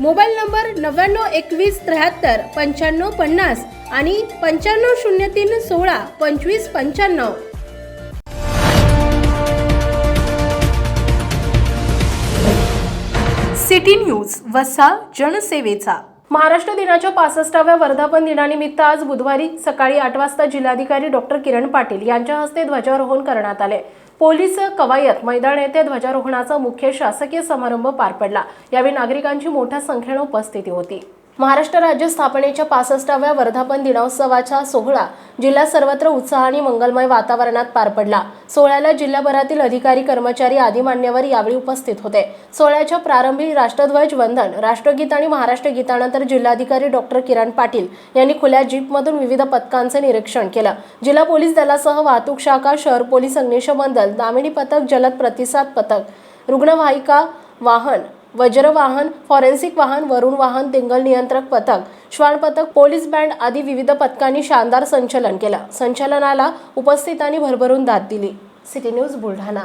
Mobile number नव्याण्णव एकवीस त्र्याहत्तर पंच्याण्णव पन्नास आणि पंच्याण्णव शून्य तीन सोळा पंचवीस पंच्याण्णव. सिटी न्यूज वसा जनसेवेचा. महाराष्ट्र दिनाच्या पासष्टाव्या वर्धापन दिनानिमित्त आज बुधवारी सकाळी आठ वाजता जिल्हाधिकारी डॉक्टर किरण पाटील यांच्या हस्ते ध्वजारोहण करण्यात आले. पोलीस कवायत मैदान येथे ध्वजारोहणाचा मुख्य शासकीय समारंभ पार पडला. यावेळी नागरिकांची मोठ्या संख्येनं उपस्थिती होती. महाराष्ट्र राज्य स्थापनेच्या पासष्टाव्या वर्धापन दिनोत्सवाचा सोहळा जिल्ह्यात सर्वत्र उत्साह आणि मंगलमय वातावरणात पार पडला. सोहळ्याला जिल्हाभरातील अधिकारी कर्मचारी आदी मान्यवर यावेळी उपस्थित होते. सोहळ्याच्या प्रारंभी राष्ट्रध्वज वंदन राष्ट्रगीत आणि महाराष्ट्र गीतानंतर जिल्हाधिकारी डॉक्टर किरण पाटील यांनी खुल्या जीपमधून विविध पथकांचे निरीक्षण केलं. जिल्हा पोलीस दलासह वाहतूक शाखा शहर पोलीस अग्निशमन दल दामिनी पथक जलद प्रतिसाद पथक रुग्णवाहिका वाहन वज्रवाहन फॉरेन्सिक वाहन वरुण वाहन तिंगल नियंत्रक पथक श्वान पथक पोलीस बँड आदी विविध पथकांनी शानदार संचलन केलं. संचलनाला उपस्थितांनी भरभरून दाद दिली. City news Buldhana.